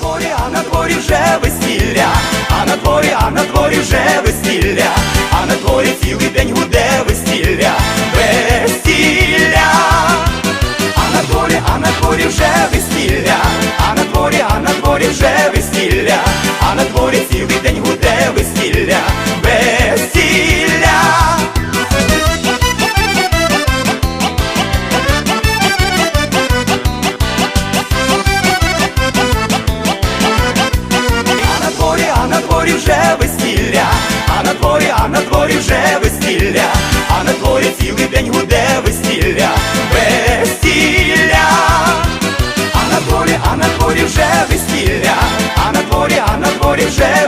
дворі, а на дворі вже весілля, а на дворі, а на дворі вже весілля, а на дворі цілий день гуде весілля, весілля, а на дворі, а на дворі вже весілля, а на дворі, а на дворі вже весілля, а на дворі цілий день гуде. quiser